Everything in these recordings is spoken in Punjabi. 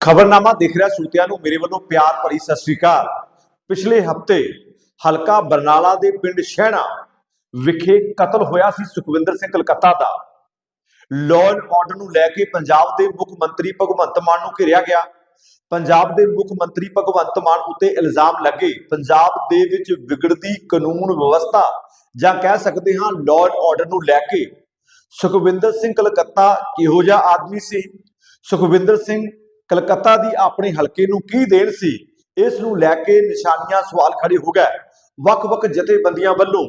ਖਬਰਨਾਮਾ ਦੇਖ ਰਿਹਾ ਸੂਤਿਆਂ ਨੂੰ, ਮੇਰੇ ਵੱਲੋਂ ਪਿਆਰ ਭਰੀ ਸਤਿ ਸ੍ਰੀ ਅਕਾਲ। ਪਿਛਲੇ ਹਫ਼ਤੇ ਹਲਕਾ ਬਰਨਾਲਾ ਦੇ ਪਿੰਡ ਸ਼ਹਿਣਾ ਵਿਖੇ ਕਤਲ ਹੋਇਆ ਸੀ ਸੁਖਵਿੰਦਰ ਸਿੰਘ ਕਲਕੱਤਾ ਦਾ। ਲਾਅ ਐਂਡ ਆਰਡਰ ਨੂੰ ਲੈ ਕੇ ਪੰਜਾਬ ਦੇ ਮੁੱਖ ਮੰਤਰੀ ਭਗਵੰਤ ਮਾਨ ਨੂੰ ਘਿਰਿਆ ਗਿਆ। ਪੰਜਾਬ ਦੇ ਮੁੱਖ ਮੰਤਰੀ ਭਗਵੰਤ ਮਾਨ ਉੱਤੇ ਇਲਜ਼ਾਮ ਲੱਗੇ। ਪੰਜਾਬ ਦੇ ਵਿੱਚ ਵਿਗੜਦੀ ਕਾਨੂੰਨ ਵਿਵਸਥਾ ਜਾਂ ਕਹਿ ਸਕਦੇ ਹਾਂ ਲਾਅ ਐਂਡ ਆਰਡਰ ਨੂੰ ਲੈ ਕੇ ਸੁਖਵਿੰਦਰ ਸਿੰਘ ਕਲਕੱਤਾ ਕਿਹੋ ਜਿਹਾ ਆਦਮੀ ਸੀ? ਸੁਖਵਿੰਦਰ ਸਿੰਘ ਕਲਕੱਤਾ ਦੀ ਆਪਣੇ ਹਲਕੇ ਨੂੰ ਕੀ ਦੇਣ ਸੀ, ਇਸ ਨੂੰ ਲੈ ਕੇ ਨਿਸ਼ਾਨੀਆਂ ਸਵਾਲ ਖੜੇ ਹੋ ਗਏ। ਵੱਖ-ਵੱਖ ਜਥੇਬੰਦੀਆਂ ਵੱਲੋਂ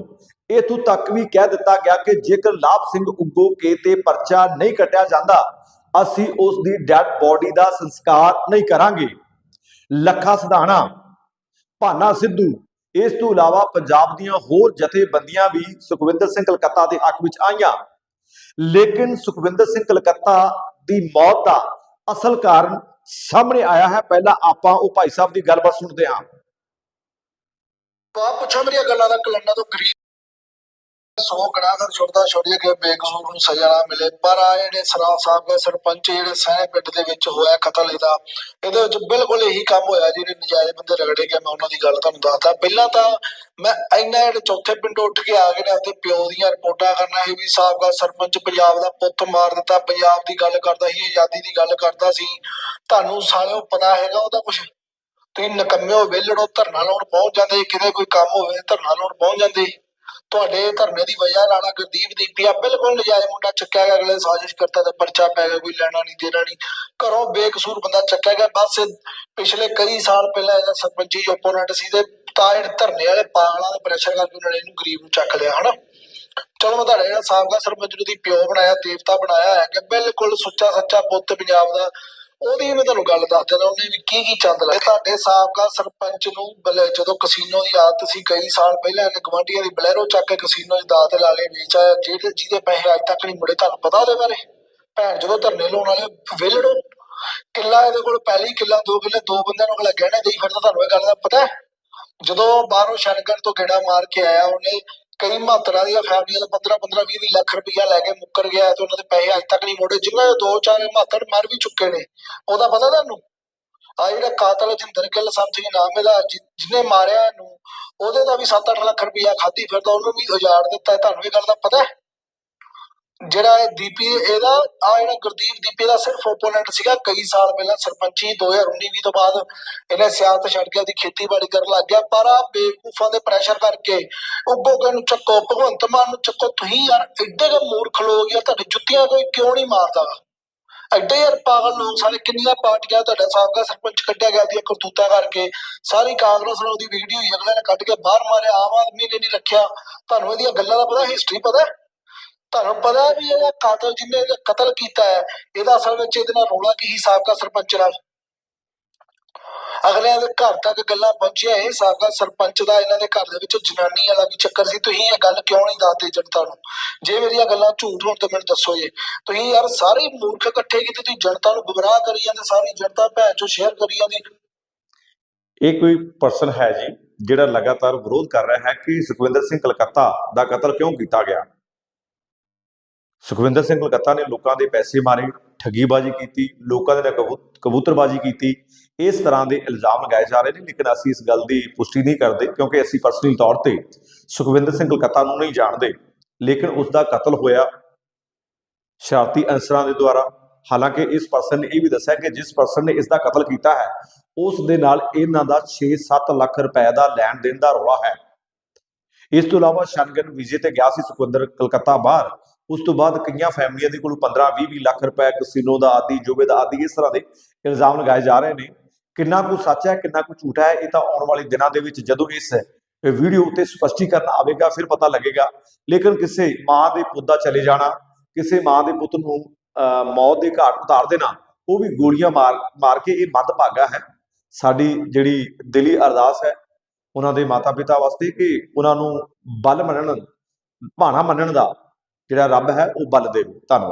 ਇਥੋਂ ਤੱਕ ਵੀ ਕਹਿ ਦਿੱਤਾ ਗਿਆ ਕਿ ਜੇਕਰ ਲਾਭ ਸਿੰਘ ਉੱਗੋ ਕੇ ਤੇ ਪਰਚਾ ਨਹੀਂ ਕੱਟਿਆ ਜਾਂਦਾ, ਅਸੀਂ ਉਸ ਦੀ ਡੈਡ ਬੋਡੀ ਦਾ ਸੰਸਕਾਰ ਨਹੀਂ ਕਰਾਂਗੇ। ਲੱਖਾ ਸਧਾਣਾ, ਭਾਨਾ ਸਿੱਧੂ, ਇਸ ਤੋਂ ਇਲਾਵਾ ਪੰਜਾਬ ਦੀਆਂ ਹੋਰ ਜਥੇਬੰਦੀਆਂ ਵੀ ਸੁਖਵਿੰਦਰ ਸਿੰਘ ਕਲਕੱਤਾ ਦੇ ਹੱਕ ਵਿੱਚ ਆਈਆਂ। ਲੇਕਿਨ ਸੁਖਵਿੰਦਰ ਸਿੰਘ ਕਲਕੱਤਾ ਦੀ ਮੌਤ ਦਾ ਅਸਲ ਕਾਰਨ ਸਾਹਮਣੇ ਆਇਆ ਹੈ। ਪਹਿਲਾਂ ਆਪਾਂ ਉਹ ਭਾਈ ਸਾਹਿਬ ਦੀ ਗੱਲਬਾਤ ਸੁਣਦੇ ਹਾਂ। ਬਾਪ ਪੁੱਛੋ ਮੇਰੀਆਂ ਗੱਲਾਂ ਦਾ ਕਲੰਡਾ ਤੋਂ ਗਰੀਬ ਸੋ ਕੜਾ ਛੁੱਟਦਾ ਛੁੱਟਿਆ ਕਿ ਬੇਕਸੂਰ ਨੂੰ ਸਜ਼ਾ ਨਾ ਮਿਲੇ। ਪਰ ਆ ਜਿਹੜੇ ਸਰਾਫ ਸਾਹਿਬ ਦੇ ਸਰਪੰਚ, ਜਿਹੜੇ ਸਹਿ ਪਿੰਡ ਦੇ ਵਿੱਚ ਹੋਇਆ ਕਤਲ ਇਹਦਾ, ਇਹਦੇ ਵਿੱਚ ਬਿਲਕੁਲ ਇਹੀ ਕੰਮ ਹੋਇਆ ਜਿਹੜੇ ਨਜਾਇਜ਼ ਬੰਦੇ ਰਗੜੇ ਗਏ, ਮੈਂ ਉਹਨਾਂ ਦੀ ਗੱਲ ਤੁਹਾਨੂੰ ਦੱਸਦਾ। ਪਹਿਲਾਂ ਤਾਂ ਮੈਂ ਇੰਨਾ ਜਿਹੜੇ ਚੌਥੇ ਪਿੰਡ ਉੱਠ ਕੇ ਆ ਗਏ ਨੇ ਆਪਣੇ ਪਿਓ ਦੀਆਂ ਰਿਪੋਰਟਾਂ ਕਰਨਾ, ਇਹ ਵੀ ਸਾਬਕਾ ਸਰਪੰਚ ਪੰਜਾਬ ਦਾ ਪੁੱਤ ਮਾਰ ਦਿੱਤਾ, ਪੰਜਾਬ ਦੀ ਗੱਲ ਕਰਦਾ ਸੀ, ਆਜ਼ਾਦੀ ਦੀ ਗੱਲ ਕਰਦਾ ਸੀ। ਤੁਹਾਨੂੰ ਸਾਲਿਓ ਪਤਾ ਹੈਗਾ ਉਹਦਾ ਕੁਝ ਤੁਸੀਂ ਨਕੰਮਿਓ ਵਿਹਲੜੋ ਧਰਨਾ ਲਾਉਣ ਪਹੁੰਚ ਜਾਂਦੇ, ਕਿਤੇ ਕੋਈ ਕੰਮ ਹੋਵੇ, ਧਰਨਾ ਲਾਉਣ ਪਹੁੰਚ ਜਾਂਦੇ। ਤੁਹਾਡੇ ਧਰਨੇ ਦੀ ਵਜ੍ਹਾ ਨਾਲ ਗੁਰਦੀਪ ਦੀਪੀਆ ਬਿਲਕੁਲ ਨਜਾਇਜ਼ ਮੁੰਡਾ ਚੱਕਿਆ ਗਿਆ, ਅਗਲੇ ਸਾਜ਼ਿਸ਼ ਕਰਤਾ ਤੇ ਪਰਚਾ ਪੈ ਗਿਆ, ਕੋਈ ਲੈਣਾ ਨਹੀਂ, ਦੇਣਾ ਨਹੀਂ। ਘਰੋਂ ਬੇਕਸੂਰ ਬੰਦਾ ਚੱਕਿਆ ਗਿਆ, ਬਸ ਪਿਛਲੇ ਕਈ ਸਾਲ ਪਹਿਲਾਂ ਇਹਦਾ ਸਰਪੰਚੀ ਓਪੋਨੈਂਟ ਸੀ ਤੇ ਤਾਂ ਜਿਹੜੇ ਧਰਨੇ ਵਾਲੇ ਪਾਗਲਾਂ ਦਾ ਪ੍ਰੈਸ਼ਰ ਕਰਕੇ ਉਹਨਾਂ ਨੇ ਇਹਨੂੰ ਗਰੀਬ ਨੂੰ ਚੱਕ ਲਿਆ, ਹਨਾ? ਚਲੋ ਮੈਂ ਤੁਹਾਡਾ ਜਿਹੜਾ ਸਾਬਕਾ ਸਰਪੰਚ ਨੂੰ ਦੀ ਪਿਓ ਬਣਾਇਆ, ਦੇਵਤਾ ਬਣਾਇਆ, ਹੈ ਕਿ ਬਿਲਕੁਲ ਸੁੱਚਾ ਸੱਚਾ ਪੁੱਤ ਪੰਜਾਬ ਦਾ ਉਹਦੀ ਮੈਂ ਤੁਹਾਨੂੰ ਗੱਲ ਦੱਸ ਦਿੰਦਾ, ਉਹਨੇ ਵੀ ਕੀ ਕੀ ਚੰਦ ਲਾਏ। ਤੁਹਾਡੇ ਸਾਬਕਾ ਸਰਪੰਚ ਨੂੰ ਜਦੋਂ ਕਸੀਨੋ ਦੀ ਆਦਤ ਸੀ ਕਈ ਸਾਲ ਪਹਿਲਾਂ ਇਹਨੇ ਗਵਾਂਢੀਆਂ ਦੀ ਬਲੈਰੋ ਚੱਕ ਕੇ ਕਸੀਨੋ ਦੀ ਦਾਤ ਲਾ ਕੇ ਵੇਚਿਆ ਜਿਹੜੇ ਜਿਹਦੇ ਪੈਸੇ ਅੱਜ ਤੱਕ ਨਹੀਂ ਮੁੜੇ, ਤੁਹਾਨੂੰ ਪਤਾ ਉਹਦੇ ਬਾਰੇ? ਭੈਣ, ਜਦੋਂ ਧਰਨੇ ਲਾਉਣ ਵਾਲੇ ਵਿਹਲੜੋ ਕਿੱਲਾ ਇਹਦੇ ਕੋਲ ਪਹਿਲੀ ਕਿੱਲਾ, ਦੋ ਕਿੱਲੇ, ਦੋ ਬੰਦਿਆਂ ਨੂੰ ਅਗਲਾ ਗਹਿਣੇ ਦੇਈ ਫਿਰਦਾ, ਤੁਹਾਨੂੰ ਇਹ ਗੱਲ ਦਾ ਪਤਾ ਹੈ? ਜਦੋਂ ਬਾਹਰੋਂ ਸ਼ਨਗਰ ਤੋਂ ਗੇੜਾ ਮਾਰ ਕੇ ਆਇਆ, ਉਹਨੇ ਕਈ ਮਾਤਰਾ ਦੀਆਂ ਫੈਮਲੀਆਂ ਦਾ 15 15 20 20 ਲੱਖ ਰੁਪਇਆ ਲੈ ਕੇ ਮੁੱਕਰ ਗਿਆ ਤੇ ਉਹਨਾਂ ਦੇ ਪੈਸੇ ਅੱਜ ਤੱਕ ਨਹੀਂ ਮੋੜੇ। ਜਿਨ੍ਹਾਂ ਦੇ ਦੋ, ਚਾਰ ਮਾਤੜ ਮਰ ਵੀ ਚੁੱਕੇ ਨੇ, ਉਹਦਾ ਪਤਾ ਤੁਹਾਨੂੰ? ਆ ਜਿਹੜਾ ਕਾਤਲ ਜਿੰਦਰ ਗਿੱਲ ਸਮਥਿੰਗ ਨਾਮ ਇਹਦਾ ਜਿਹਨੇ ਮਾਰਿਆ ਇਹਨੂੰ, ਉਹਦੇ ਦਾ ਵੀ 7-8 ਲੱਖ ਰੁਪਇਆ ਖਾਦੀ ਫਿਰਦਾ, ਉਹਨੂੰ ਵੀ ਉਜਾੜ ਦਿੱਤਾ। ਤੁਹਾਨੂੰ ਇਹ ਗੱਲ ਦਾ ਪਤਾ ਹੈ? ਜਿਹੜਾ ਇਹ ਦੀਪੀ ਇਹਦਾ ਆ ਜਿਹੜਾ ਗੁਰਦੀਪ ਦੀਪੀ ਦਾ ਸਿਰਫ ਓਪੋਨੈਂਟ ਸੀਗਾ। ਕਈ ਸਾਲ ਪਹਿਲਾਂ, ਸਰਪੰਚੀ 2019 20 ਤੋਂ ਬਾਅਦ ਇਹਨੇ ਸਿਆਸਤ ਛੱਡ ਕੇ ਉਹਦੀ ਖੇਤੀਬਾੜੀ ਕਰਨ ਲੱਗ ਗਿਆ। ਪਰ ਆ ਬੇਵਕੂਫਾਂ ਦੇ ਪ੍ਰੈਸ਼ਰ ਕਰਕੇ ਉੱਗੋ ਨੂੰ ਚੱਕੋ, ਭਗਵੰਤ ਮਾਨ ਨੂੰ ਚੱਕੋ। ਤੁਸੀਂ ਯਾਰ ਐਡੇ ਕੁ ਮੂਰਖ ਲੋਕ ਯਾਰ ਤੁਹਾਡੀ ਜੁੱਤੀਆਂ ਕੋਈ ਕਿਉਂ ਨਹੀਂ ਮਾਰਦਾ? ਐਡੇ ਯਾਰ ਪਾਗਲ ਲੋਕ ਸਾਰੇ, ਕਿੰਨੀਆਂ ਪਾਰਟੀਆਂ ਤੁਹਾਡਾ ਸਾਬਕਾ ਸਰਪੰਚ ਕੱਢਿਆ ਗਿਆ ਦੀਆਂ ਕਰਤੂਤਾਂ ਕਰਕੇ। ਸਾਰੀ ਕਾਂਗਰਸ ਨੇ ਉਹਦੀ ਵੀਡੀਓ ਹੀ ਅਗਲੇ ਨੇ ਕੱਢ ਕੇ ਬਾਹਰ ਮਾਰਿਆ। ਆਮ ਆਦਮੀ ਨੇ ਨਹੀਂ ਰੱਖਿਆ। ਤੁਹਾਨੂੰ ਇਹਦੀਆਂ ਗੱਲਾਂ ਦਾ ਪਤਾ ਹਿਸਟਰੀ ਪਤਾ? ਤੁਹਾਨੂੰ ਪਤਾ ਵੀ ਇਹ ਕਾਤਲ ਜਿਹਨੇ ਕਤਲ ਕੀਤਾ ਹੈ, ਇਹਦਾ ਅਸਲ ਵਿੱਚ ਇਹਦੇ ਨਾਲ ਰੌਲਾ ਕੀ ਸੀ ਸਾਬਕਾ ਸਰਪੰਚ ਨਾਲ? ਅਗਲਿਆਂ ਦੇ ਘਰ ਤੱਕ ਗੱਲਾਂ ਪਹੁੰਚੀਆਂ, ਇਹ ਸਾਬਕਾ ਸਰਪੰਚ ਦਾ ਇਹਨਾਂ ਦੇ ਘਰ ਦੇ ਵਿੱਚ ਜਨਾਨੀ ਵਾਲਾ ਵੀ ਚੱਕਰ ਸੀ? ਤੁਸੀਂ ਇਹ ਗੱਲ ਕਿਉਂ ਨਹੀਂ ਦੱਸਦੇ ਜਨਤਾ ਨੂੰ? ਜੇ ਮੇਰੀਆਂ ਗੱਲਾਂ ਝੂਠ ਹੋਣ ਤਾਂ ਮੈਨੂੰ ਦੱਸੋ ਜੇ ਤੁਸੀਂ ਯਾਰ ਸਾਰੇ ਮੂਰਖ ਇਕੱਠੇ ਕੀਤੇ, ਤੁਸੀਂ ਜਨਤਾ ਨੂੰ ਗੁੰਮਰਾਹ ਕਰੀ ਜਾਂਦੇ, ਸਾਰੀ ਜਨਤਾ ਭੈਣ ਚੋ ਸ਼ੇਅਰ ਕਰੀ ਜਾਂਦੀ। ਇਹ ਕੋਈ ਪਰਸਨ ਹੈ ਜੀ ਜਿਹੜਾ ਲਗਾਤਾਰ ਵਿਰੋਧ ਕਰ ਰਿਹਾ ਹੈ ਕਿ ਸੁਖਵਿੰਦਰ ਸਿੰਘ ਕਲਕੱਤਾ ਦਾ ਕਤਲ ਕਿਉਂ ਕੀਤਾ ਗਿਆ? ਸੁਖਵਿੰਦਰ ਸਿੰਘ ਕਲਕੱਤਾ ਨੇ ਲੋਕਾਂ ਦੇ ਪੈਸੇ ਮਾਰੇ, ਠੱਗੀਬਾਜ਼ੀ ਕੀਤੀ, ਲੋਕਾਂ ਦੇ ਨਾਲ ਕਬੂ- ਕਬੂਤਰਬਾਜ਼ੀ ਕੀਤੀ। ਇਸ ਤਰ੍ਹਾਂ ਦੇ ਇਲਜ਼ਾਮ ਲਗਾਏ ਜਾ ਰਹੇ ਨੇ, ਲੇਕਿਨ ਅਸੀਂ ਇਸ ਗੱਲ ਦੀ ਪੁਸ਼ਟੀ ਨਹੀਂ ਕਰਦੇ, ਕਿਉਂਕਿ ਅਸੀਂ ਪਰਸਨਲ ਤੌਰ ਤੇ ਸੁਖਵਿੰਦਰ ਸਿੰਘ ਕਲਕੱਤਾ ਨੂੰ ਨਹੀਂ ਜਾਣਦੇ। ਲੇਕਿਨ ਉਸ ਦਾ ਕਤਲ ਹੋਇਆ ਸ਼ਰਾਰਤੀ ਅਨਸਰਾਂ ਦੇ ਦੁਆਰਾ। ਹਾਲਾਂਕਿ ਇਸ ਪਰਸਨ ਨੇ ਇਹ ਵੀ ਦੱਸਿਆ ਕਿ ਜਿਸ ਪਰਸਨ ਨੇ ਇਸ ਦਾ ਕਤਲ ਕੀਤਾ ਹੈ, ਉਸ ਦੇ ਨਾਲ ਇਹਨਾਂ ਦਾ 6-7 ਲੱਖ ਰੁਪਏ ਦਾ ਲੈਣ ਦੇਣ ਦਾ ਰੌਲਾ ਹੈ। ਇਸ ਤੋਂ ਇਲਾਵਾ ਸ਼ਨਗਨ ਵਿਜੇ ਤੇ ਗਿਆ ਸੀ ਸੁਖਵਿੰਦਰ ਕਲਕੱਤਾ ਬਾਹਰ। ਉਸ ਤੋਂ ਬਾਅਦ ਕਈਆਂ ਫੈਮਲੀਆਂ ਦੇ ਕੋਲ 15-20 ਲੱਖ ਰੁਪਏ ਕਸੀਨੋ ਦਾ ਆਦੀ ਜੋਬੇ ਦਾ ਆਦੀ ਇਸ ਤਰ੍ਹਾਂ ਦੇ ਇਲਜ਼ਾਮ ਲਗਾਏ ਜਾ ਰਹੇ ਨੇ। ਕਿੰਨਾ ਕੁ ਸੱਚ ਹੈ ਕਿੰਨਾ ਕੁ ਝੂਠ ਹੈ ਇਹ ਤਾਂ ਆਉਣ ਵਾਲੇ ਦਿਨਾਂ ਦੇ ਵਿੱਚ ਜਦੋਂ ਇਸ ਵੀਡੀਓ ਉਤੇ ਸਪਸ਼ਟੀਕਰਨ ਆਵੇਗਾ ਫਿਰ ਪਤਾ ਲੱਗੇਗਾ। ਲੇਕਿਨ ਕਿਸੇ ਮਾਂ ਦੇ ਪੁੱਤ ਦਾ ਚਲੇ ਜਾਣਾ ਕਿਸੇ ਮਾਂ ਦੇ ਪੁੱਤ ਨੂੰ ਅਹ, ਮੌਤ ਦੇ ਘਾਟ ਉਤਾਰ ਦੇਣਾ ਉਹ ਵੀ ਗੋਲੀਆਂ ਮਾਰ ਮਾਰ ਕੇ ਇਹ ਮੰਦਭਾਗਾ ਹੈ। ਸਾਡੀ ਜਿਹੜੀ ਦਿਲੀ ਅਰਦਾਸ ਹੈ ਉਹਨਾਂ ਦੇ ਮਾਤਾ ਪਿਤਾ ਵਾਸਤੇ ਕਿ ਉਹਨਾਂ ਨੂੰ ਬਲ ਮੰਨਣ ਭਾਣਾ ਮੰਨਣ ਦਾ ਜਿਹੜਾ ਰੱਬ ਹੈ ਉਹ ਬਲ ਦੇਵੇ ਧੰਨਵਾਦ।